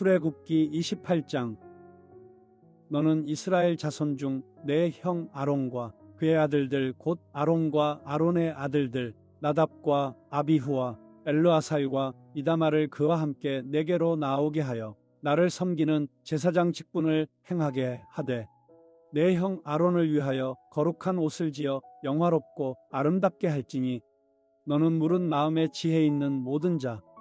출애굽기 28장. 너는 이스라엘 자손 중 내 형 아론과 그의 아들들 곧 아론과 아론의 아들들 나답과 아비후와 엘르아살과 이다마를 그와 함께 내게로 나오게 하여 나를 섬기는 제사장 직분을 행하게 하되 내 형 아론을 위하여 거룩한 옷을 지어 영화롭고 아름답게 할지니 너는 물은 마음에 지혜 있는 모든 자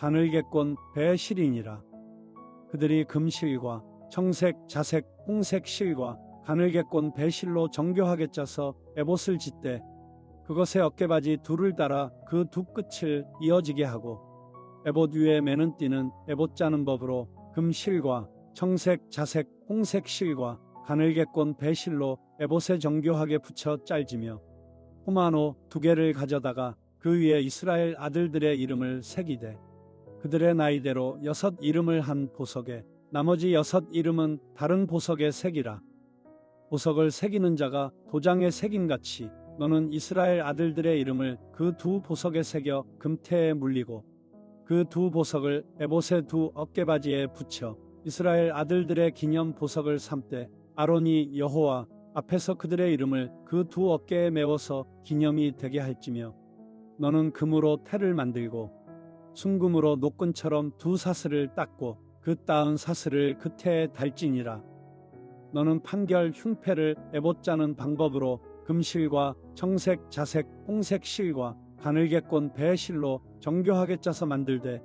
가늘게꼰 배실이니라. 그들이 금실과 청색, 자색, 홍색 실과 가늘게꼰 배실로 정교하게 짜서 에봇을 짓되 그것의 어깨바지 둘을 따라 그 두 끝을 이어지게 하고 에봇 위에 매는 띠는 에봇 짜는 법으로 금실과 청색, 자색, 홍색 실과 가늘게꼰 배실로 에봇에 정교하게 붙여 짤지며 호마노 두 개를 가져다가 그 위에 이스라엘 아들들의 이름을 새기되 그들의 나이대로 여섯 이름을 한 보석에 나머지 여섯 이름은 다른 보석에 새기라. 보석을 새기는 자가 도장에 새김같이 너는 이스라엘 아들들의 이름을 그 두 보석에 새겨 금태에 물리고 그 두 보석을 에봇의 두 어깨바지에 붙여 이스라엘 아들들의 기념 보석을 삼되 아론이 여호와 앞에서 그들의 이름을 그 두 어깨에 메워서 기념이 되게 할지며 너는 금으로 태를 만들고 순금으로 노끈처럼 두 사슬을 닦고 그 따은 사슬을 그 태에 달지니라. 너는 판결 흉패를 에봇자는 방법으로 금실과 청색, 자색, 홍색 실과 가늘게 꼰 배실로 정교하게 짜서 만들되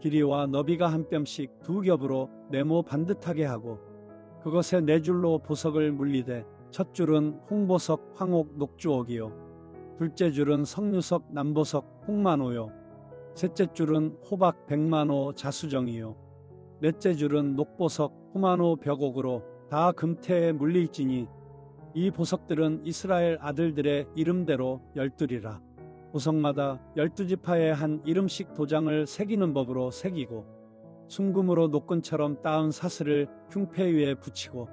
길이와 너비가 한 뼘씩 두 겹으로 네모 반듯하게 하고 그것에 네 줄로 보석을 물리되 첫 줄은 홍보석, 황옥, 녹주옥이요 둘째 줄은 석류석, 남보석, 홍만호요 셋째 줄은 호박, 백만호, 자수정이요 넷째 줄은 녹보석, 호만호, 벽옥으로 다 금태에 물릴지니 이 보석들은 이스라엘 아들들의 이름대로 열둘이라. 보석마다 열두 지파에 한 이름씩 도장을 새기는 법으로 새기고 순금으로 노끈처럼 따은 사슬을 흉패 위에 붙이고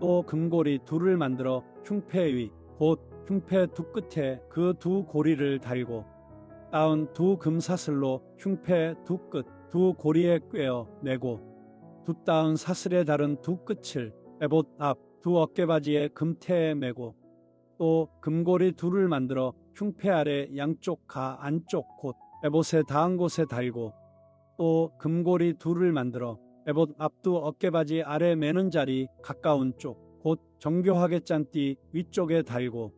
또 금고리 둘을 만들어 흉패 위, 곧 흉패 두 끝에 그 두 고리를 달고 따은 두 금사슬로 흉패 두 끝, 두 고리에 꿰어 내고 두 따은 사슬에 다른 두 끝을 에봇 앞 두 어깨바지에 금태에 매고 또 금고리 둘을 만들어 흉패 아래 양쪽 가 안쪽 곳 에봇에 닿은 곳에 달고 또 금고리 둘을 만들어 에봇 앞 두 어깨바지 아래 매는 자리 가까운 쪽 곧 정교하게 짠 띠 위쪽에 달고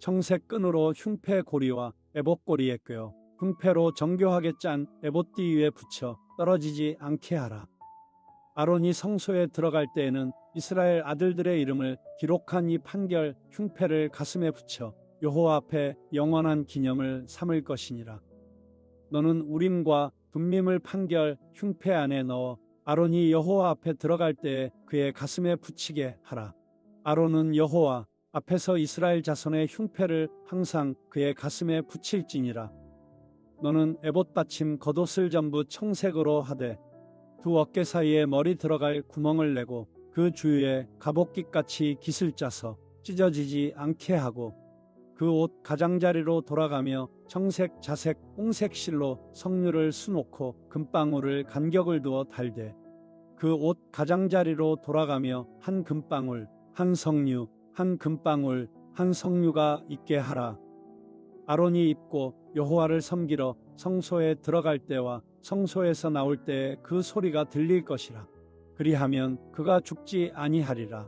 청색 끈으로 흉패 고리와 에봇 고리에 꿰어 흉패로 정교하게 짠 에봇 띠 위에 붙여 떨어지지 않게 하라. 아론이 성소에 들어갈 때에는 이스라엘 아들들의 이름을 기록한 이 판결 흉패를 가슴에 붙여 여호와 앞에 영원한 기념을 삼을 것이니라. 너는 우림과 둠밈을 판결 흉패 안에 넣어 아론이 여호와 앞에 들어갈 때에 그의 가슴에 붙이게 하라. 아론은 여호와 앞에서 이스라엘 자손의 흉패를 항상 그의 가슴에 붙일지니라. 너는 에봇 받침 겉옷을 전부 청색으로 하되 두 어깨 사이에 머리 들어갈 구멍을 내고 그 주위에 갑옷깃같이 깃을 짜서 찢어지지 않게 하고 그 옷 가장자리로 돌아가며 청색, 자색, 홍색 실로 석류를 수놓고 금방울을 간격을 두어 달되 그 옷 가장자리로 돌아가며 한 금방울, 한 석류, 한 금방울, 한 석류가 있게 하라. 아론이 입고 여호와를 섬기러 성소에 들어갈 때와 성소에서 나올 때에 그 소리가 들릴 것이라. 그리하면 그가 죽지 아니하리라.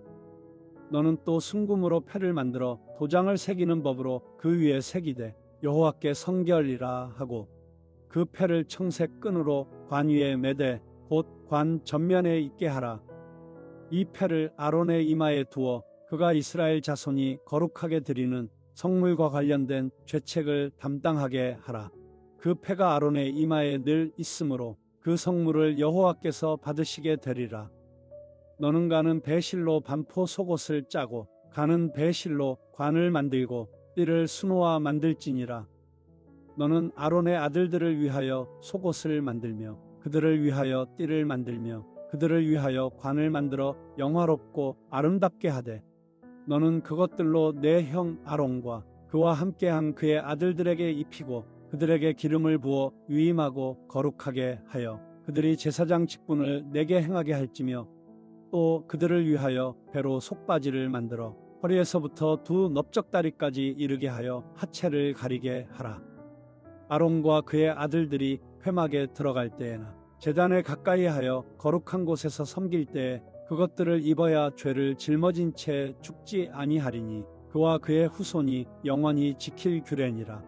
너는 또 순금으로 패를 만들어 도장을 새기는 법으로 그 위에 새기되 여호와께 성결이라 하고 그 패를 청색 끈으로 관 위에 매되 곧관 전면에 있게 하라. 이 패를 아론의 이마에 두어 그가 이스라엘 자손이 거룩하게 드리는 성물과 관련된 죄책을 담당하게 하라. 그 패가 아론의 이마에 늘 있으므로 그그 성물을 여호와께서 받으시게 되리라. 너는 가는 배실로 반포 속옷을 짜고 가는 배실로 관을 만들고 띠를 수놓아 만들지니라. 너는 아론의 아들들을 위하여 속옷을 만들며 그들을 위하여 띠를 만들며 그들을 위하여 관을 만들어 영화롭고 아름답게 하되 너는 그것들로 내 형 아론과 그와 함께한 그의 아들들에게 입히고 그들에게 기름을 부어 위임하고 거룩하게 하여 그들이 제사장 직분을 내게 행하게 할지며 또 그들을 위하여 배로 속바지를 만들어 허리에서부터 두 넓적다리까지 이르게 하여 하체를 가리게 하라. 아론과 그의 아들들이 회막에 들어갈 때에나 재단에 가까이 하여 거룩한 곳에서 섬길 때에 그것들을 입어야 죄를 짊어진 채 죽지 아니하리니 그와 그의 후손이 영원히 지킬 규례니라.